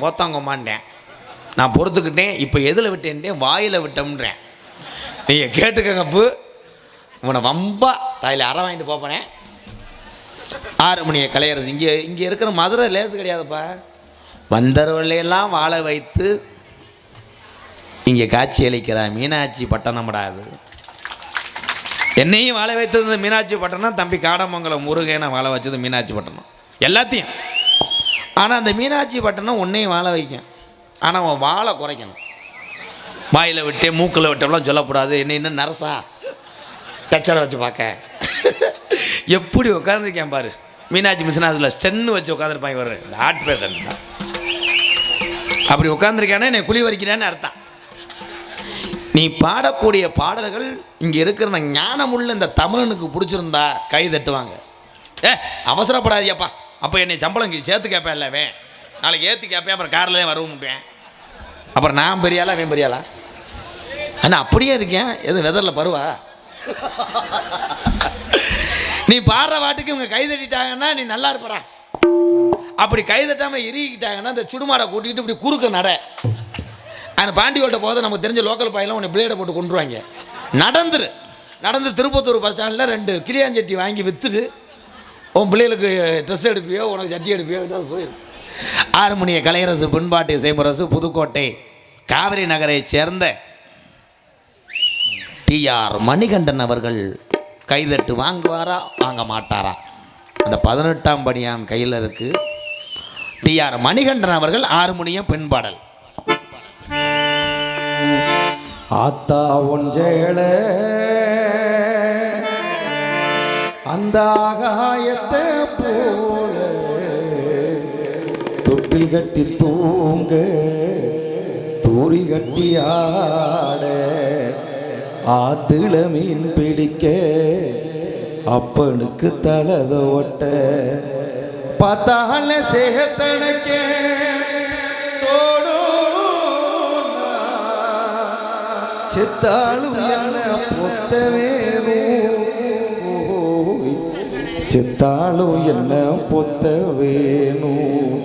கோத்தாங்கம்மான்ட்டேன் நான் பொறுத்துக்கிட்டேன் இப்போ எதில் விட்டேன்ட்டேன் வாயில் விட்டோம்ன்றேன். நீங்கள் கேட்டுக்கங்க அப்பு இவனை வம்பா தாயில் அரை வாங்கிட்டு போப்பனே ஆறு மணியை கலையரசு இங்கே இங்கே இருக்கிற மதுரை லேசு கிடையாதுப்பா. வந்தவர்களையெல்லாம் வாழ வைத்து இங்கே காட்சி அளிக்கிற மீனாட்சி பட்டணம்டாது என்னையும் வாழ வைத்தது மீனாட்சி பட்டணம் தம்பி காடமங்கலம் முருகனை வாழ வச்சது மீனாட்சி பட்டணம். எல்லாத்தையும். ஆனால் அந்த மீனாட்சி பட்டணம் உன்னையும் வாழ வைக்கும். ஆனால் அவன் வாழை குறைக்கணும். வாயில் விட்டு மூக்கில் விட்டெல்லாம் சொல்லக்கூடாது. என்ன இன்னும் நரசா? டச்சரை வச்சு பார்க்க. எப்படி உட்காந்துருக்கேன் பாரு. மீனாட்சி மிஷினா அதில் ஸ்டென்னு வச்சு உட்காந்துருப்பாங்க வர்ற இந்த ஹார்ட் பேஷண்ட் தான். அப்படி உட்காந்துருக்கானே என்னை குழி வரிக்கிறான்னு அர்த்தம். நீ பாடக்கூடிய பாடல்கள் இங்கே இருக்கிற ஞானமுள்ள இந்த தமிழனுக்கு பிடிச்சிருந்தா கை தட்டுவாங்க. ஏ அவசரப்படாதியப்பா அப்போ என்னை சம்பளம் சேர்த்து கேட்பேன் இல்லவே நாளைக்கு ஏற்றி கேட்பேன் அப்புறம் காரில் தான் வரவும் முடியும் அப்புறம் நான் பெரியாளா அவன் பெரியாளா? அண்ணா அப்படியே இருக்கேன். எது வெதரில் பருவா? நீ பாடுற வாட்டுக்கு இவங்க கை தட்டிட்டாங்கன்னா நீ நல்லா இருப்படா. அப்படி கை தட்டாமல் இறுகிக்கிட்டாங்கன்னா இந்த சுடுமாடை கூட்டிகிட்டு இப்படி குறுக்க நட. அந்த பாண்டியோட்ட போது நமக்கு தெரிஞ்ச லோக்கல் பாயெல்லாம் உன்னை பிளேடை போட்டு கொண்டுருவாங்க நடந்துரு. நடந்து திருப்பத்தூர் பஸ் ஸ்டாண்டில் ரெண்டு கிளியாஞ்சட்டி வாங்கி விற்றுட்டு உன் பிள்ளைகளுக்கு ட்ரெஸ் எடுப்பியோ உனக்கு சட்டி எடுப்பியோ ஏதாவது போயிடும் ஆறுமணிய கலையரசு பின்பாட்டு இசைமுரசு புதுக்கோட்டை காவிரி நகரைச் சேர்ந்த டிஆர் மணிகண்டன் அவர்கள் கைதட்டு வாங்குவாரா வாங்க மாட்டாரா? அந்த பதினெட்டாம் படியான் கையில் இருக்கு டிஆர் மணிகண்டன் அவர்கள் ஆறுமணியம் பெண்பாடல் ஆத்தா ஒன்றேள அந்த ஆகாயத்தை போல தொட்டில் கட்டி தூங்க தூரி கட்டி ஆட ஆத்துல மீன் பிடிக்க அப்பனுக்கு தலத ஒட்ட பார்த்தால சேத்தனைக்க செத்தாலும் பொத்தவே செத்தாலும் என்ன பொத்த வேணும்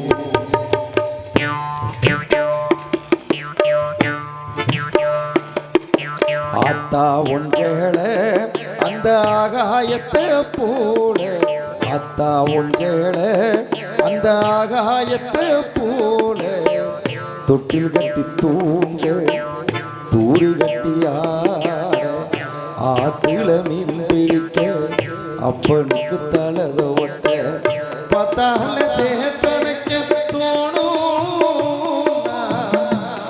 ஆத்தா ஒன்றேள அந்த ஆகாயத்தை போல ஆத்தா ஒன்றேள அந்த ஆகாயத்தை போல தொட்டில் கட்டி தூங்க தூரி கட்டியா ஆட. ஆத்தில மீன் அப்பனுக்கு தலத ஒட்ட பார்த்தால சேத்தனைக்க தோணும்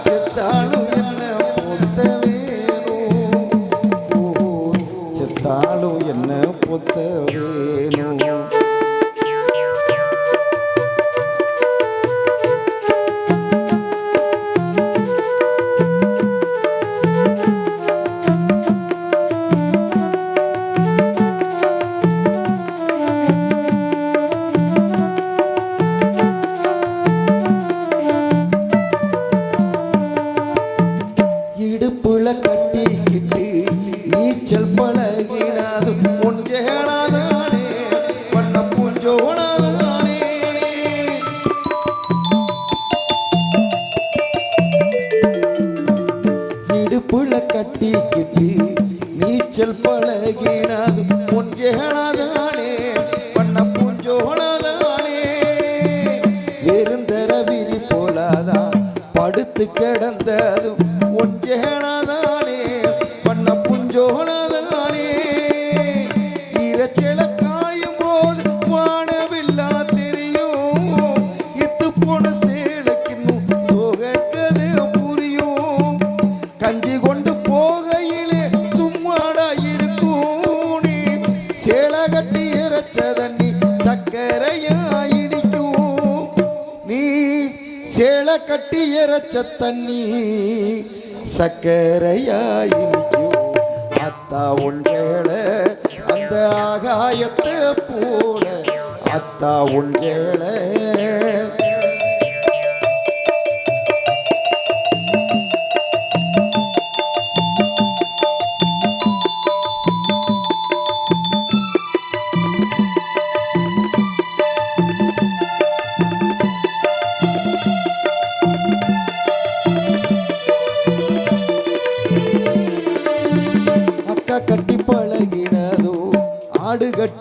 செத்தாலும் என்ன பொத்த வேணும் செத்தாலும் என்ன பொத்த வேணும்? இடுப்புல கட்டிக்கிட்டு நீச்சல் பழகினாது ஒன்றேளாதானே பண்ண பூஞ்சோளாதானே வெறுந்தர விரி போலாதான் படுத்து கிடந்த சேலை கட்டி இறைச்ச தண்ணி சக்கரையா இடிக்கும் நீ சேலை கட்டி இறைச்ச தண்ணி சக்கரையாயிருக்கும் அத்தா ஒன்றேள அந்த ஆகாயத்தை போல அத்தா ஒன்றேள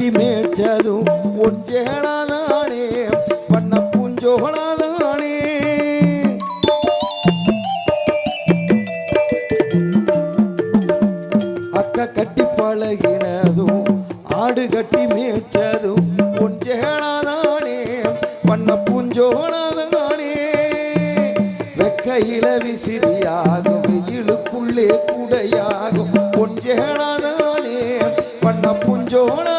கட்டி மேய்ச்சதும் ஒன்றேளாதானே பண்ண பூஞ்சோளாதானே அக்க கட்டி பழகினதும் ஆடு கட்டி மேய்ச்சதும் ஒன்றேளாதானே பண்ண பூஞ்சோளாதானே வெக்கையில விசிறியாகும் வெயிலுக்குள்ளே குடையாகும் ஒன்றேளாதானே பண்ண பூஞ்சோளாதானே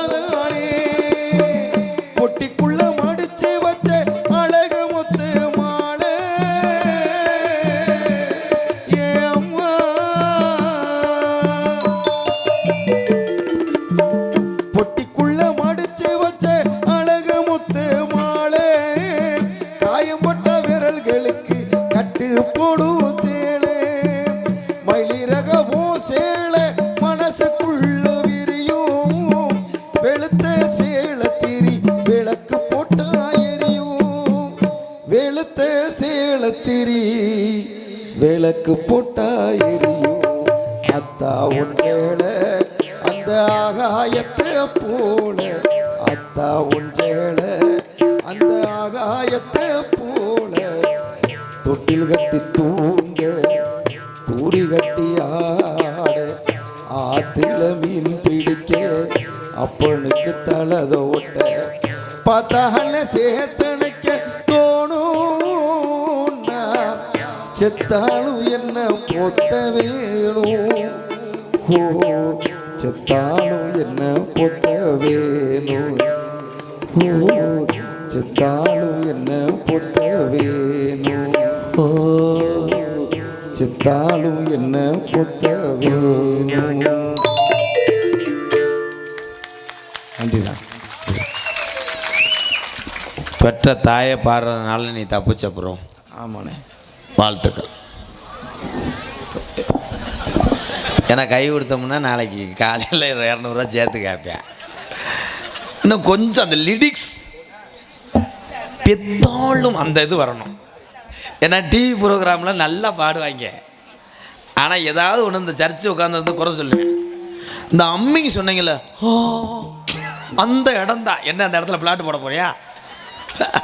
சேலை திரி விளக்கு போட்டா எரியும். அத்தா உன் அந்த ஆகாயத்தை போல. அத்தா உன் அந்த ஆகாயத்தை போல. தொட்டில் கட்டி தூங்க தூரி கட்டி ஆட. ஆத்தில மீன் பிடிக்க அப்பனுக்கு தலதோட்ட ஓட்ட பார்த்தால செத்தாலும் என்ன பொத்த வேணும்? ஓ செத்தாலும் என்ன பொத்த வேணும்? ஓ செத்தாலும் என்ன பொத்த வேணும்? ஓ செத்தாலும் என்ன பொத்த வேணும்? நன்றிண்ணா பெற்ற தாயை பாடுறதுனால நீ தப்பிச்சப்புறம் ஆமாண்ணே. வாழ்த்துக்கள். ஏன்னா கை கொடுத்தோம்னா நாளைக்கு காலையில் இரநூறுவா சேர்த்து கேட்பேன். இன்னும் கொஞ்சம் அந்த லிடிக்ஸ் பெத்தாலும் அந்த இது வரணும். ஏன்னா டிவி ப்ரோக்ராமில் நல்லா பாடுவாங்க. ஆனால் ஏதாவது ஒன்று இந்த சர்ச்சு உட்காந்து குறை சொல்லுவேன். இந்த அம்மிங்க சொன்னீங்களே ஓ அந்த இடம் தான் என்ன அந்த இடத்துல பிளாட் போட போறியா?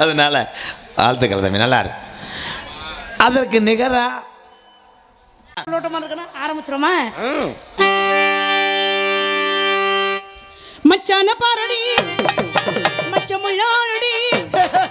அதனால் வாழ்த்துக்கள் தம்பி நல்லா இருக்கு அதற்கு நிகரா லோட்டமா இருக்கணும்? ஆரம்பிச்சிரோமா மச்சான பாரடி மச்சமுள்ளாரடி.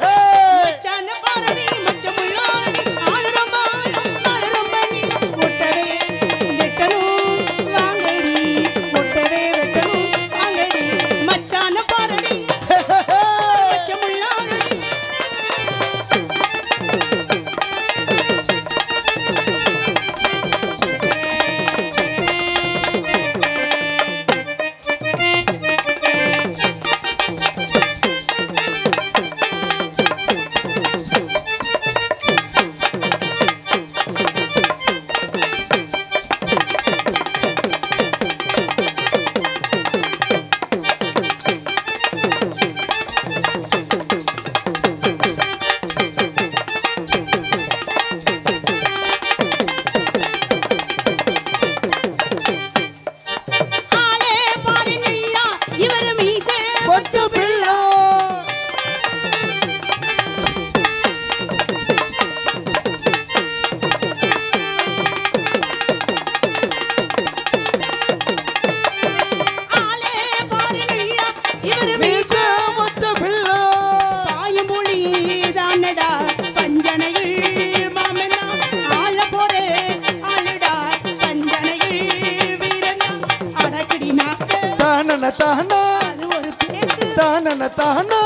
தானன தானா? அது ஒரு பேக்கு தானன தானா?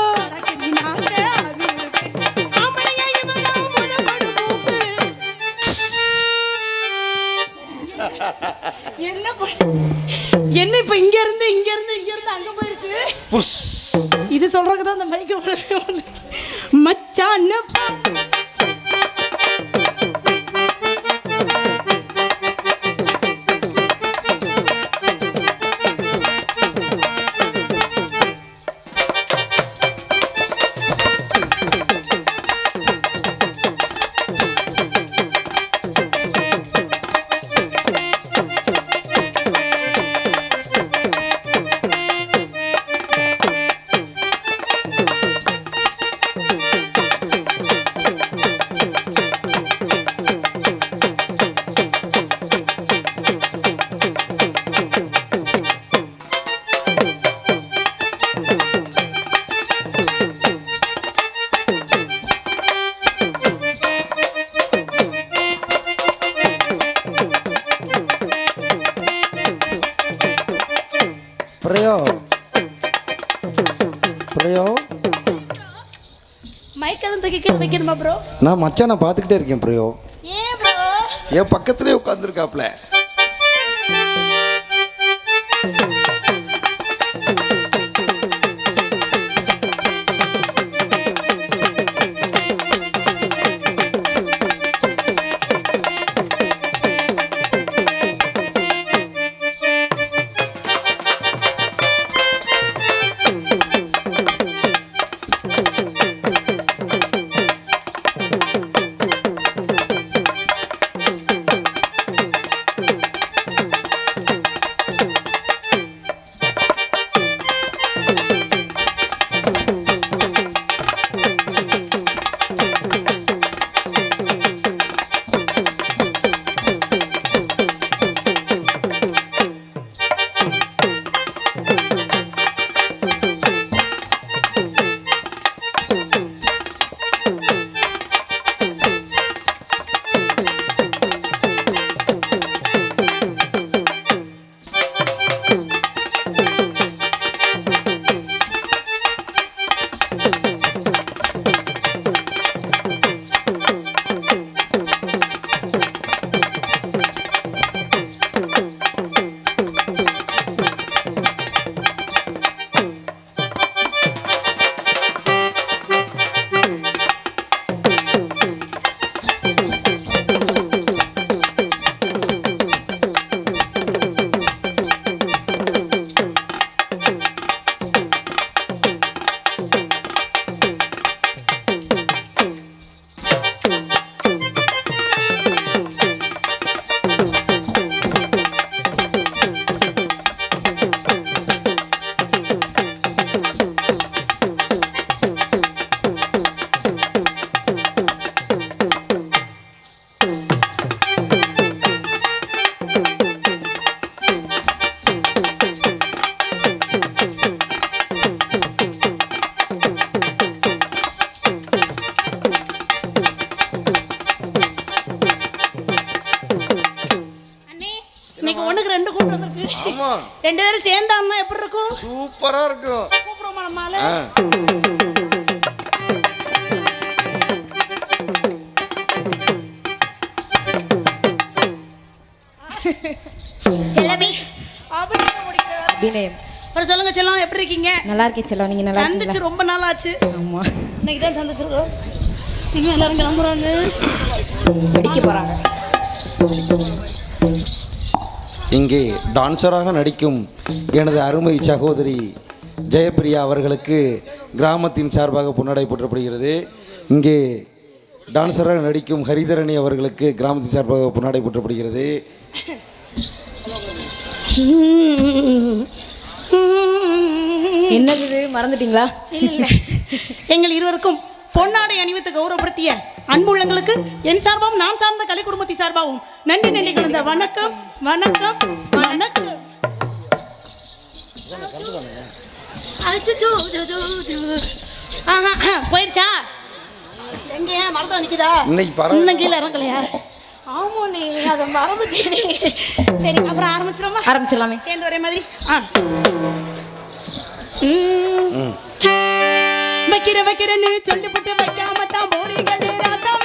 என்ன இப்ப இங்க இருந்து இங்க இருந்து இங்க இருந்து அங்க போயிருச்சு? இது சொல்றதுக்கு தான் அந்த மைக்க மச்சான் பிரியோ பிரியோ மைக் எதுவும் தூக்கி கீழே வைக்கணுமா ப்ரோ நான் மச்சான் நான் பார்த்துக்கிட்டே இருக்கேன் பிரியோ ஏன் ப்ரோ ஏன் பக்கத்துலேயே உட்காந்துருக்காப்ல ரெண்டு பேரும் சேர்ந்தாங்கன்னா எப்படி இருக்கும்? சூப்பரா இருக்கும். கூப்பிடுவோமா நம்மால ஆ. செல்லமே. அபிநயம் முடிக்கிறார். அபிநயம். அப்புறம் சொல்லுங்க செல்லம் எப்படி இருக்கீங்க? நல்லா இருக்கேன் செல்லம். நீங்க நல்லா சந்திச்சு இருக்கீங்களா ரொம்ப நாள் ஆச்சு. ஆமா. இன்னைக்கு தான் சந்திச்சிருக்கோம். நீங்க எல்லாரும் கிளம்புறாங்க. படிக்க போறாங்க. இங்கே டான்சராக நடிக்கும் எனது அருமை சகோதரி ஜெயப்பிரியா அவர்களுக்கு கிராமத்தின் சார்பாக பொன்னடை போற்றப்படுகிறது. இங்கே டான்சராக நடிக்கும் ஹரிதரணி அவர்களுக்கு கிராமத்தின் சார்பாக பொன்னடை போற்றப்படுகிறது. என்னது மறந்துட்டீங்களா? இல்ல. எங்கள் இருவருக்கும் பொன்னாடை அணிவித்து கௌரவப்படுத்திய அன்புள்ளங்களுக்கு என் சார்பாகவும் நான் சார்ந்த கலை குடும்பத்தை சார்பாகவும் நன்றி நன்றி கலந்த வணக்கம் வணக்கம் வணக்கம். போயிருச்சா? எங்க மரத்தை நிக்குதா. இன்னும் கீழே இறங்கலையா? ஆமா நீ அதை மறந்துட்டேனே சரி அப்புறம் ஆரம்பிச்சிடமா ஆரம்பிச்சிடலாமே. சேர்ந்து ஒரே மாதிரி. ஆ. ம். வைக்கிற வைக்கிறேன்னு சொல்லிவிட்டு வைக்காம தான் போறீங்கள் ராசாவே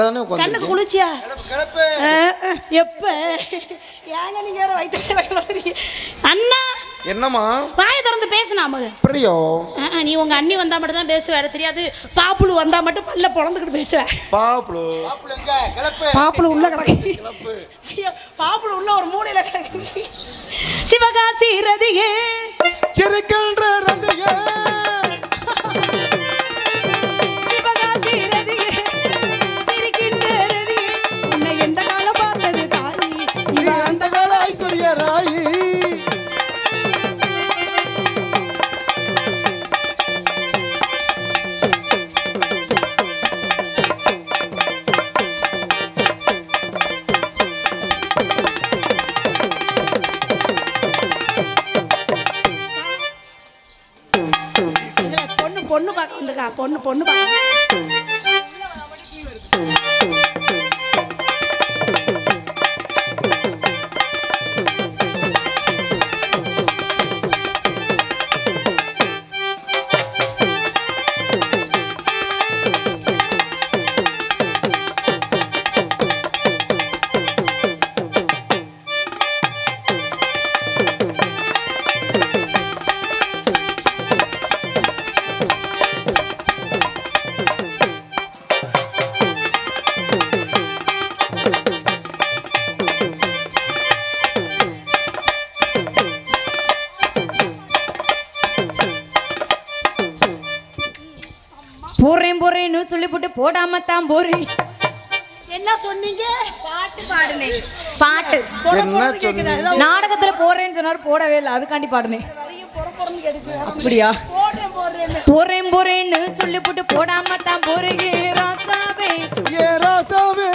நல்லா தானே கண்ணுக்கு உட்காந்து குளிச்சியா எப்ப? ஏங்க நீங்க வேற வயிற்று அண்ணா! என்னம்மா? வாயை திறந்து பேசுனா மக பிரியோ நீ உங்க அண்ணி வந்தா மட்டும் தான் பேசுவ வேற தெரியாது. பாப்புளு வந்தா மட்டும் பல்ல பொழந்துக்கிட்டு பேசுவ. பாப்புளு கிளப்பு. பாப்புளு உள்ள கிடக்கு. ஐயோ பாப்புளு உள்ள ஒரு மூலையில கிடக்கு. சிவகாசி ரதியே சிரிக்கின்ற ரதிகே. பொண்ணு பொண்ணு பார்க்க போடாம தான் போறேன் என்ன சொன்னீங்க? பாட்டு பாடுனேன் பாட்டு. நாடகத்துல போறேன்னு சொன்னாரு போடவே இல்லை. அதுக்காண்டி பாடுனேன் கேட்டுச்சு. அப்படியா? போடுறேன் போடுறேன்னு. போறேன் போறேன்னு சொல்லி போட்டு போடாம தான் போறேன் ராசாவே ஏ ராசாவே